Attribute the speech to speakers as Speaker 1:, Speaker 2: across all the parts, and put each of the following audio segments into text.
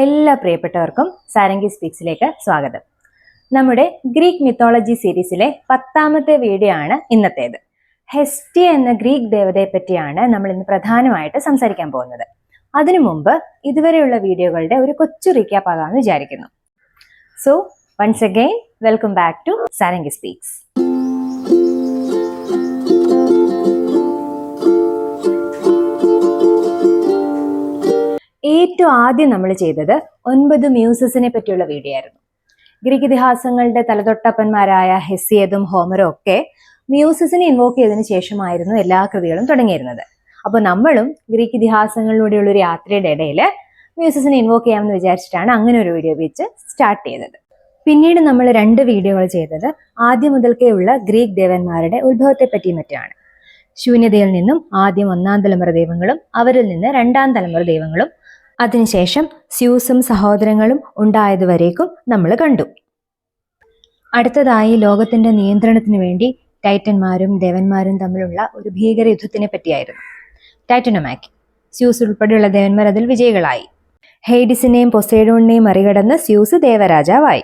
Speaker 1: എല്ലാ പ്രിയപ്പെട്ടവർക്കും സാരംഗി സ്പീക്സിലേക്ക് സ്വാഗതം. നമ്മുടെ ഗ്രീക്ക് മിത്തോളജി സീരീസിലെ പത്താമത്തെ വീഡിയോ ആണ് ഇന്നത്തേത്. ഹെസ്റ്റി എന്ന ഗ്രീക്ക് ദേവതയെ പറ്റിയാണ് നമ്മൾ ഇന്ന് പ്രധാനമായിട്ട് സംസാരിക്കാൻ പോകുന്നത്. അതിനു മുമ്പ് ഇതുവരെയുള്ള വീഡിയോകളുടെ ഒരു കൊച്ചു റീക്യാപ്പ് ആകാമെന്ന് വിചാരിക്കുന്നു. So once again welcome back to Sarangi speaks ഏറ്റവും ആദ്യം നമ്മൾ ചെയ്തത് ഒൻപത് മ്യൂസസിനെ പറ്റിയുള്ള വീഡിയോ ആയിരുന്നു. ഗ്രീക്ക് ഇതിഹാസങ്ങളുടെ തലതൊട്ടപ്പന്മാരായ ഹെസിയതും ഹോമറും ഒക്കെ മ്യൂസസിനെ ഇൻവോക്ക് ചെയ്തതിനു ശേഷമായിരുന്നു എല്ലാ കൃതികളും തുടങ്ങിയിരുന്നത്. അപ്പോൾ നമ്മളും ഗ്രീക്ക് ഇതിഹാസങ്ങളിലൂടെയുള്ള ഒരു യാത്രയുടെ ഇടയിൽ മ്യൂസസിനെ ഇൻവോക്ക് ചെയ്യാമെന്ന് വിചാരിച്ചിട്ടാണ് അങ്ങനെ ഒരു വീഡിയോ വെച്ച് സ്റ്റാർട്ട് ചെയ്തത്. പിന്നീട് നമ്മൾ രണ്ട് വീഡിയോകൾ ചെയ്തത് ആദ്യം മുതൽക്കേ ഉള്ള ഗ്രീക്ക് ദേവന്മാരുടെ ഉത്ഭവത്തെ പറ്റി മറ്റാണ് ശൂന്യതയിൽ നിന്നും ആദ്യം ഒന്നാം തലമുറ ദൈവങ്ങളും അവരിൽ നിന്ന് രണ്ടാം തലമുറ ദൈവങ്ങളും അതിനുശേഷം സ്യൂസും സഹോദരങ്ങളും ഉണ്ടായതുവരേക്കും നമ്മൾ കണ്ടു. അടുത്തതായി ലോകത്തിന്റെ നിയന്ത്രണത്തിന് വേണ്ടി ടൈറ്റന്മാരും ദേവന്മാരും തമ്മിലുള്ള ഒരു ഭീകര യുദ്ധത്തിനെ പറ്റിയായിരുന്നു. ടൈറ്റനോമാക് സ്യൂസ് ഉൾപ്പെടെയുള്ള ദേവന്മാർ അതിൽ വിജയികളായി. ഹെയ്ഡിസിനെയും പൊസൈഡോണിനെയും മറികടന്ന് സ്യൂസ് ദേവരാജാവായി.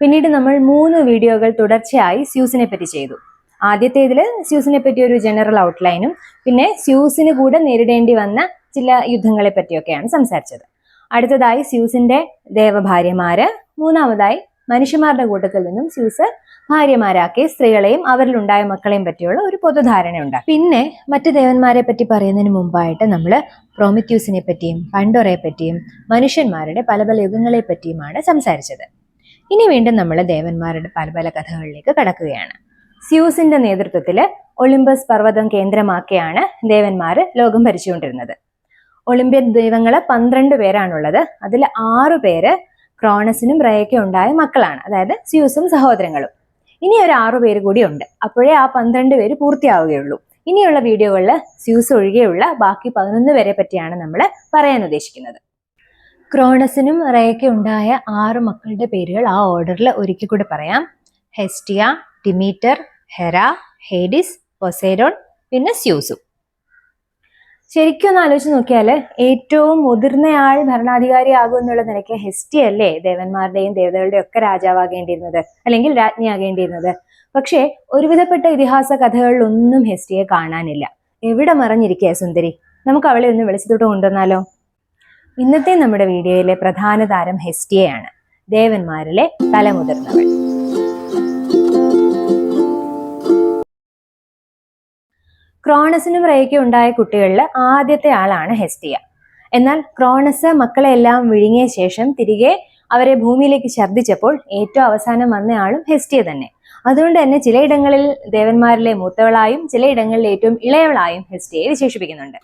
Speaker 1: പിന്നീട് നമ്മൾ മൂന്ന് വീഡിയോകൾ തുടർച്ചയായി സ്യൂസിനെ പറ്റി ചെയ്തു. ആദ്യത്തേതിൽ സ്യൂസിനെ പറ്റി ഒരു ജനറൽ ഔട്ട്ലൈനും പിന്നെ സ്യൂസിന് കൂടെ നേരിടേണ്ടി വന്ന ചില യുദ്ധങ്ങളെ പറ്റിയൊക്കെയാണ് സംസാരിച്ചത്. അടുത്തതായി സ്യൂസിന്റെ ദേവഭാര്യമാര് മൂന്നാമതായി മനുഷ്യന്മാരുടെ കൂട്ടത്തിൽ നിന്നും സ്യൂസ് ഭാര്യമാരാക്കി സ്ത്രീകളെയും അവരിലുണ്ടായ മക്കളെയും പറ്റിയുള്ള ഒരു പൊതുധാരണയുണ്ട്. പിന്നെ മറ്റു ദേവന്മാരെ പറ്റി പറയുന്നതിന് മുമ്പായിട്ട് നമ്മൾ പ്രോമിത്യൂസിനെ പറ്റിയും പണ്ടോറയെ പറ്റിയും മനുഷ്യന്മാരുടെ പല പല യുഗങ്ങളെ പറ്റിയുമാണ് സംസാരിച്ചത്. ഇനി വീണ്ടും നമ്മൾ ദേവന്മാരുടെ പല പല കഥകളിലേക്ക് കടക്കുകയാണ്. സ്യൂസിന്റെ നേതൃത്വത്തിൽ ഒളിമ്പസ് പർവതം കേന്ദ്രമാക്കിയാണ് ദേവന്മാർ ലോകം ഭരിച്ചുകൊണ്ടിരുന്നത്. ഒളിമ്പ്യൻ ദൈവങ്ങൾ പന്ത്രണ്ട് പേരാണുള്ളത്. അതിൽ ആറു പേര് ക്രോണസിനും റയയ്ക്കും ഉണ്ടായ മക്കളാണ്. അതായത് സ്യൂസും സഹോദരങ്ങളും. ഇനി ഒരു ആറു പേര് കൂടി ഉണ്ട്. അപ്പോഴേ ആ പന്ത്രണ്ട് പേര് പൂർത്തിയാവുകയുള്ളൂ. ഇനിയുള്ള വീഡിയോകളിൽ സ്യൂസ് ഒഴികെയുള്ള ബാക്കി പതിനൊന്ന് പേരെ പറ്റിയാണ് നമ്മൾ പറയാൻ ഉദ്ദേശിക്കുന്നത്. ക്രോണസിനും റയയ്ക്കും ഉണ്ടായ ആറ് മക്കളുടെ പേരുകൾ ആ ഓർഡറിൽ ഒരിക്കൽ കൂടി പറയാം. ഹെസ്റ്റിയ ഡിമീറ്റർ ഹെറ ഹേഡിസ് പൊസേരോൺ പിന്നെ സ്യൂസും. ശരിക്കും ഒന്ന് ആലോചിച്ച് നോക്കിയാൽ ഏറ്റവും മുതിർന്നയാൾ ഭരണാധികാരിയാകും എന്നുള്ള നിലയ്ക്ക് ഹെസ്റ്റി അല്ലേ ദേവന്മാരുടെയും ദേവതകളുടെയും ഒക്കെ രാജാവാകേണ്ടിയിരുന്നത്? അല്ലെങ്കിൽ രാജ്ഞിയാകേണ്ടിയിരുന്നത്? പക്ഷേ ഒരുവിധപ്പെട്ട ഇതിഹാസ കഥകളിലൊന്നും ഹെസ്റ്റിയെ കാണാനില്ല. എവിടെ മറിഞ്ഞിരിക്കുക സുന്ദരി? നമുക്ക് അവളെ ഒന്ന് വിളിച്ചിട്ട് കൊണ്ടുവന്നാലോ? ഇന്നത്തെ നമ്മുടെ വീഡിയോയിലെ പ്രധാന താരം ഹെസ്റ്റിയയാണ്. ദേവന്മാരിലെ തലമുതിർന്നവൾ. ക്രോണസിനും റേയ്ക്കും ഉണ്ടായ കുട്ടികളിൽ ആദ്യത്തെ ആളാണ് ഹെസ്റ്റിയ. എന്നാൽ ക്രോണസ് മക്കളെ എല്ലാം വിഴുങ്ങിയ ശേഷം തിരികെ അവരെ ഭൂമിയിലേക്ക് ഛർദ്ദിച്ചപ്പോൾ ഏറ്റവും അവസാനം വന്നയാളും ഹെസ്റ്റിയ തന്നെ. അതുകൊണ്ട് തന്നെ ചിലയിടങ്ങളിൽ ദേവന്മാരിലെ മൂത്തവളായും ചിലയിടങ്ങളിൽ ഏറ്റവും ഇളയവളായും ഹെസ്റ്റിയെ വിശേഷിപ്പിക്കുന്നുണ്ട്.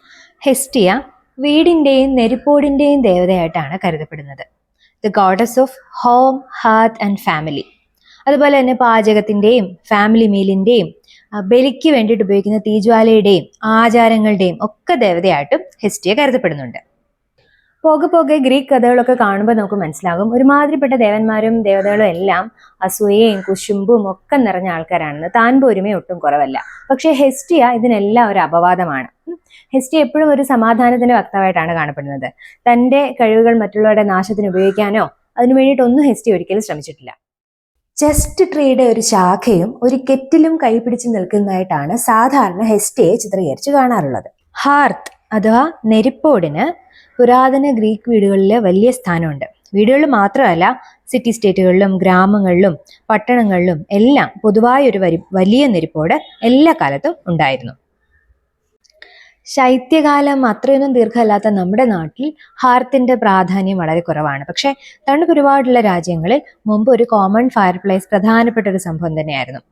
Speaker 1: ഹെസ്റ്റിയ വീടിന്റെയും നെരുപ്പോടിന്റെയും ദേവതയായിട്ടാണ് കരുതപ്പെടുന്നത്. The goddess of home hearth and family അതുപോലെ തന്നെ പാചകത്തിന്റെയും ഫാമിലി മീലിന്റെയും ബലിക്ക് വേണ്ടിയിട്ട് ഉപയോഗിക്കുന്ന തീജ്വാലയുടെയും ആചാരങ്ങളുടെയും ഒക്കെ ദേവതയായിട്ടും ഹെസ്റ്റിയ കരുതപ്പെടുന്നുണ്ട്. പോകെ പോകെ ഗ്രീക്ക് കഥകളൊക്കെ കാണുമ്പോൾ നമുക്ക് മനസ്സിലാകും. ഒരുമാതിരിപ്പെട്ട ദേവന്മാരും ദേവതകളും എല്ലാം അസൂയയും കുശുമ്പും ഒക്കെ നിറഞ്ഞ ആൾക്കാരാണെന്ന്. താൻ പോരുമേ ഒട്ടും കുറവല്ല. പക്ഷേ ഹെസ്റ്റിയ ഇതിനെല്ലാം ഒരു അപവാദമാണ്. ഹെസ്റ്റിയ എപ്പോഴും ഒരു സമാധാനത്തിന്റെ വക്താവായിട്ടാണ് കാണപ്പെടുന്നത്. തന്റെ കഴിവുകൾ മറ്റുള്ളവരുടെ നാശത്തിന് ഉപയോഗിക്കാനോ അതിനു വേണ്ടിയിട്ടൊന്നും ഹെസ്റ്റി ഒരിക്കലും ശ്രമിച്ചിട്ടില്ല. ചെസ്റ്റ് ട്രീയുടെ ഒരു ശാഖയും ഒരു കെറ്റിലും കൈപിടിച്ച് നിൽക്കുന്നതായിട്ടാണ് സാധാരണ ഹെസ്റ്റിയെ ചിത്രീകരിച്ച് കാണാറുള്ളത്. ഹാർത്ത് അഥവാ നെരിപ്പോടിന് പുരാതന ഗ്രീക്ക് വീടുകളിൽ വലിയ സ്ഥാനമുണ്ട്. വീടുകളിൽ മാത്രമല്ല സിറ്റി സ്റ്റേറ്റുകളിലും ഗ്രാമങ്ങളിലും പട്ടണങ്ങളിലും എല്ലാം പൊതുവായൊരു ഒരു വലിയ നെരിപ്പോട് എല്ലാ കാലത്തും ഉണ്ടായിരുന്നു. ശൈത്യകാലം അത്രയൊന്നും ദീർഘമല്ലാത്ത നമ്മുടെ നാട്ടിൽ ഹാർത്തിന്റെ പ്രാധാന്യം വളരെ കുറവാണ്. പക്ഷെ തണുപ്പ് ഒരുപാടുള്ള രാജ്യങ്ങളിൽ മുമ്പ് ഒരു കോമൺ ഫയർ പ്ലേസ് പ്രധാനപ്പെട്ട ഒരു സംഭവം തന്നെയായിരുന്നു.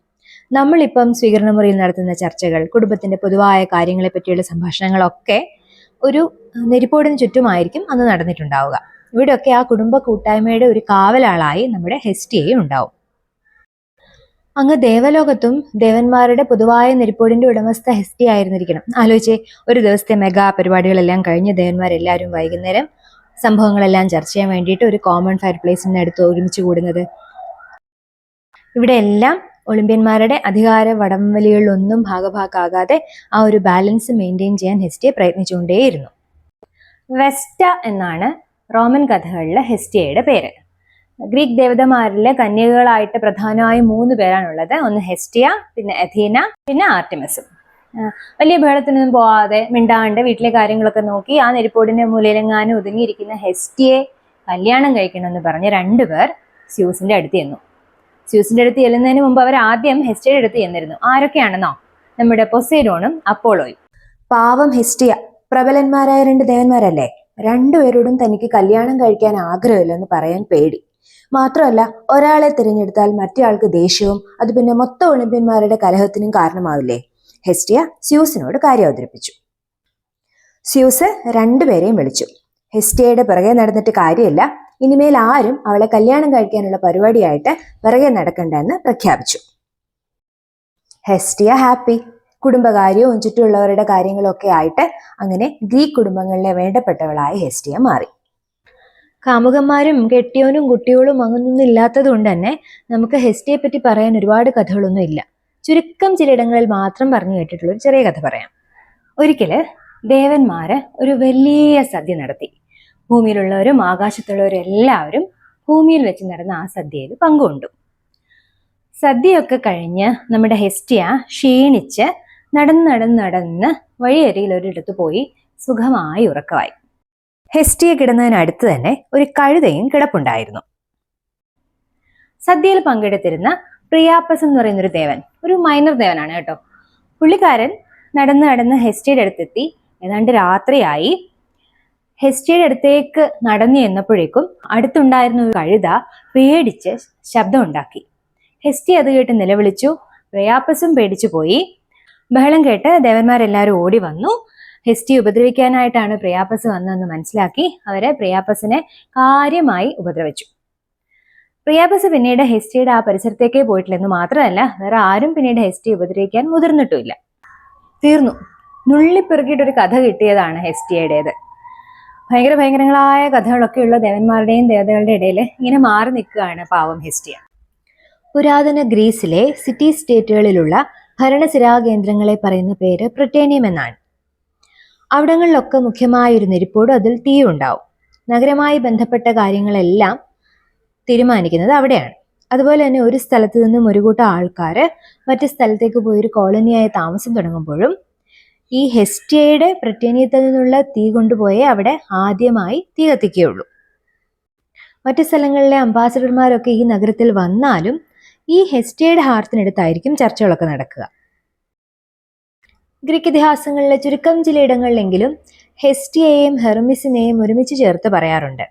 Speaker 1: നമ്മളിപ്പം സ്വീകരണ മുറിയിൽ നടത്തുന്ന ചർച്ചകൾ കുടുംബത്തിന്റെ പൊതുവായ കാര്യങ്ങളെ പറ്റിയുള്ള സംഭാഷണങ്ങളൊക്കെ ഒരു നെരിപ്പോടിന് ചുറ്റുമായിരിക്കും അന്ന് നടന്നിട്ടുണ്ടാവുക. ഇവിടെയൊക്കെ ആ കുടുംബ കൂട്ടായ്മയുടെ ഒരു കാവലാളായി നമ്മുടെ ഹെസ്റ്റിയയും ഉണ്ടാവും. അങ്ങ് ദേവലോകത്തും ദേവന്മാരുടെ പൊതുവായ നെരിപ്പോടിന്റെ ഉടമസ്ഥ ഹെസ്റ്റി ആയിരുന്നിരിക്കണം. ആലോചിച്ചേ ഒരു ദിവസത്തെ മെഗാ പരിപാടികളെല്ലാം കഴിഞ്ഞ് ദേവന്മാരെല്ലാവരും വൈകുന്നേരം സംഭവങ്ങളെല്ലാം ചർച്ച ചെയ്യാൻ വേണ്ടിയിട്ട് ഒരു കോമൺ ഫയർ പ്ലേസിന് അടുത്ത് ഒരുമിച്ച് കൂടുന്നത്. ഇവിടെ എല്ലാം ഒളിമ്പ്യന്മാരുടെ അധികാര വടംവലികളിലൊന്നും ഭാഗഭാക്കാകാതെ ആ ഒരു ബാലൻസ് മെയിന്റെയിൻ ചെയ്യാൻ ഹെസ്റ്റിയെ പ്രയത്നിച്ചുകൊണ്ടേയിരുന്നു. വെസ്റ്റ എന്നാണ് റോമൻ കഥകളിലെ ഹെസ്റ്റിയയുടെ പേര്. ഗ്രീക്ക് ദേവതമാരിലെ കന്യകകളായിട്ട് പ്രധാനമായും മൂന്ന് പേരാണുള്ളത്. ഒന്ന് ഹെസ്റ്റിയ പിന്നെ അഥീന പിന്നെ ആർട്ടിമസും. വലിയ ബഹളത്തിനൊന്നും പോവാതെ മിണ്ടാണ്ട് വീട്ടിലെ കാര്യങ്ങളൊക്കെ നോക്കി ആ നെരിപ്പോടിന്റെ മൂലയിലെങ്ങാനും ഒതുങ്ങിയിരിക്കുന്ന ഹെസ്റ്റിയെ കല്യാണം കഴിക്കണമെന്ന് പറഞ്ഞ് രണ്ടുപേർ സ്യൂസിന്റെ അടുത്ത് ചെന്നു. സ്യൂസിന്റെ അടുത്ത് ചെല്ലുന്നതിന് മുമ്പ് അവർ ആദ്യം ഹെസ്റ്റിയുടെ അടുത്ത് ചെന്നിരുന്നു. ആരൊക്കെയാണെന്നോ? നമ്മുടെ പൊസൈഡോണും അപ്പോളോയും. പാവം ഹെസ്റ്റിയ. പ്രബലന്മാരായ രണ്ട് ദേവന്മാരല്ലേ? രണ്ടുപേരോടും തനിക്ക് കല്യാണം കഴിക്കാൻ ആഗ്രഹമില്ലെന്ന് പറയാൻ പേടി. മാത്രമല്ല ഒരാളെ തിരഞ്ഞെടുത്താൽ മറ്റേയാൾക്ക് ദേഷ്യവും അത് പിന്നെ മൊത്തം ഒളിമ്പ്യന്മാരുടെ കലഹത്തിനും കാരണമാവില്ലേ? ഹെസ്റ്റിയ സ്യൂസിനോട് കാര്യം അവതരിപ്പിച്ചു. സ്യൂസ് രണ്ടുപേരെയും വിളിച്ചു. ഹെസ്റ്റിയയുടെ പിറകെ നടന്നിട്ട് കാര്യമില്ല. ഇനിമേൽ ആരും അവളെ കല്യാണം കഴിക്കാനുള്ള പരിപാടിയായിട്ട് പിറകെ നടക്കണ്ടെന്ന് പ്രഖ്യാപിച്ചു. ഹെസ്റ്റിയ ഹാപ്പി. കുടുംബകാര്യവും ചുറ്റുമുള്ളവരുടെ കാര്യങ്ങളൊക്കെ ആയിട്ട് അങ്ങനെ ഗ്രീക്ക് കുടുംബങ്ങളിലെ വേണ്ടപ്പെട്ടവളായി ഹെസ്റ്റിയ മാറി. കാമുകന്മാരും കെട്ടിയോനും കുട്ടികളും അങ്ങനൊന്നും ഇല്ലാത്തത് കൊണ്ട് തന്നെ നമുക്ക് ഹെസ്റ്റിയെ പറ്റി പറയാൻ ഒരുപാട് കഥകളൊന്നും ഇല്ല. ചുരുക്കം ചിലയിടങ്ങളിൽ മാത്രം പറഞ്ഞു കേട്ടിട്ടുള്ള ഒരു ചെറിയ കഥ പറയാം. ഒരിക്കൽ ദേവന്മാര് ഒരു വലിയ സദ്യ നടത്തി. ഭൂമിയിലുള്ളവരും ആകാശത്തുള്ളവരും എല്ലാവരും ഭൂമിയിൽ വെച്ച് നടന്ന ആ സദ്യയിൽ പങ്കുകൊണ്ടു. സദ്യയൊക്കെ കഴിഞ്ഞ് നമ്മുടെ ഹെസ്റ്റിയ ക്ഷീണിച്ച് നടന്ന് നടന്ന് നടന്ന് വഴിയരികിൽ ഒരിടത്ത് പോയി സുഖമായി ഉറക്കമായി. ഹെസ്റ്റിയ കിടന്നതിനടുത്ത് തന്നെ ഒരു കഴുതയും കിടപ്പുണ്ടായിരുന്നു. സദ്യയിൽ പങ്കെടുത്തിരുന്ന പ്രിയാപ്പസ് എന്ന് പറയുന്ന ഒരു ദേവൻ ഒരു മൈനർ ദേവനാണ് കേട്ടോ. പുള്ളിക്കാരൻ നടന്ന് നടന്ന് ഹെസ്റ്റിയുടെ അടുത്തെത്തി. ഏതാണ്ട് രാത്രിയായി. ഹെസ്റ്റിയുടെ അടുത്തേക്ക് നടന്നു എന്നപ്പോഴേക്കും അടുത്തുണ്ടായിരുന്ന ഒരു കഴുത പേടിച്ച് ശബ്ദമുണ്ടാക്കി. ഹെസ്റ്റി അത് കേട്ട് നിലവിളിച്ചു. പ്രയാപ്പസും പേടിച്ചു പോയി ബഹളം കേട്ട് ദേവന്മാരെല്ലാവരും ഓടി വന്നു. ഹെസ്റ്റി ഉപദ്രവിക്കാനായിട്ടാണ് പ്രിയാപ്പസ് വന്നതെന്ന് മനസ്സിലാക്കി അവരെ പ്രിയാപ്പസിനെ കാര്യമായി ഉപദ്രവിച്ചു. പ്രിയാപ്പസ് പിന്നീട് ഹെസ്റ്റിയുടെ ആ പരിസരത്തേക്കേ പോയിട്ടില്ലെന്ന് മാത്രമല്ല വേറെ ആരും പിന്നീട് ഹെസ്റ്റി ഉപദ്രവിക്കാൻ മുതിർന്നിട്ടുമില്ല. തീർന്നു. നുള്ളിപ്പെറുക്കിയിട്ട് ഒരു കഥ കിട്ടിയതാണ് ഹെസ്റ്റിയുടേത് ഭയങ്കര ഭയങ്കരങ്ങളായ കഥകളൊക്കെ ഉള്ള ദേവന്മാരുടെയും ദേവതകളുടെ ഇടയിൽ ഇങ്ങനെ മാറി നിൽക്കുകയാണ് പാവം ഹെസ്റ്റിയ പുരാതന ഗ്രീസിലെ സിറ്റി സ്റ്റേറ്റുകളിലുള്ള ഭരണസിരാ കേന്ദ്രങ്ങളെ പറയുന്ന പേര് പ്രിട്ടേനിയം എന്നാണ്. അവിടങ്ങളിലൊക്കെ മുഖ്യമായൊരു നെരിപ്പോടും അതിൽ തീയുണ്ടാവും. നഗരമായി ബന്ധപ്പെട്ട കാര്യങ്ങളെല്ലാം തീരുമാനിക്കുന്നത് അവിടെയാണ്. അതുപോലെ തന്നെ ഒരു സ്ഥലത്ത് നിന്നും ഒരു കൂട്ടം ആൾക്കാർ മറ്റു സ്ഥലത്തേക്ക് പോയി ഒരു കോളനിയായി താമസം തുടങ്ങുമ്പോഴും ഈ ഹെസ്റ്റിയയുടെ ബ്രിട്ടേനിയത്തിൽ നിന്നുള്ള തീ കൊണ്ടുപോയേ അവിടെ ആദ്യമായി തീ കത്തിക്കുകയുള്ളൂ. മറ്റു സ്ഥലങ്ങളിലെ അംബാസഡർമാരൊക്കെ ഈ നഗരത്തിൽ വന്നാലും ഈ ഹെസ്റ്റിയയുടെ ഹാർത്തിനടുത്തായിരിക്കും ചർച്ചകളൊക്കെ നടക്കുക. ഗ്രീക്ക് ഇതിഹാസങ്ങളിലെ ചുരുക്കം ചിലയിടങ്ങളിലെങ്കിലും ഹെസ്റ്റിയെയും ഹെർമിസിനെയും ഒരുമിച്ച് ചേർത്ത് പറയാറുണ്ട്.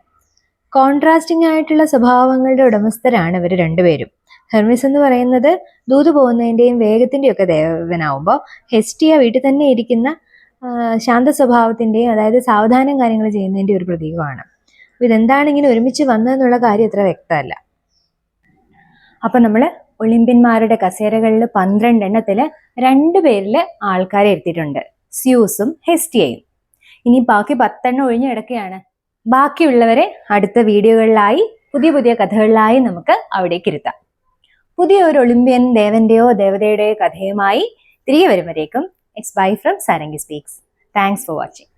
Speaker 1: കോൺട്രാസ്റ്റിംഗ് ആയിട്ടുള്ള സ്വഭാവങ്ങളുടെ ഉടമസ്ഥരാണ് ഇവർ രണ്ടുപേരും. ഹെർമിസ് എന്ന് പറയുന്നത് ദൂത് പോകുന്നതിന്റെയും വേഗത്തിന്റെയും ഒക്കെ ദേവനാവുമ്പോൾ ഹെസ്റ്റിയ വീട്ടിൽ തന്നെ ഇരിക്കുന്ന ശാന്ത സ്വഭാവത്തിന്റെയും അതായത് സാവധാനം കാര്യങ്ങൾ ചെയ്യുന്നതിന്റെ ഒരു പ്രതീകമാണ്. അപ്പോൾ ഇതെന്താണ് ഇങ്ങനെ ഒരുമിച്ച് വന്നതെന്നുള്ള കാര്യം അത്ര വ്യക്തമല്ല. അപ്പം നമ്മൾ ഒളിമ്പ്യന്മാരുടെ കസേരകളിൽ പന്ത്രണ്ട് എണ്ണത്തിൽ രണ്ട് പേരിൽ ആൾക്കാരെ ഇരുത്തിയിട്ടുണ്ട്. സ്യൂസും ഹെസ്റ്റിയയും. ഇനി ബാക്കി പത്തെണ്ണം ഒഴിഞ്ഞു കിടക്കുകയാണ്. ബാക്കിയുള്ളവരെ അടുത്ത വീഡിയോകളിലായി പുതിയ പുതിയ കഥകളിലായി നമുക്ക് അവിടേക്ക് ഇരുത്താം. പുതിയ ഒരു ഒളിമ്പ്യൻ ദേവന്റെയോ ദേവതയുടെയോ കഥയുമായി തിരികെ വരുമ്പോഴേക്കും it's bye from Sarangi speaks thanks for watching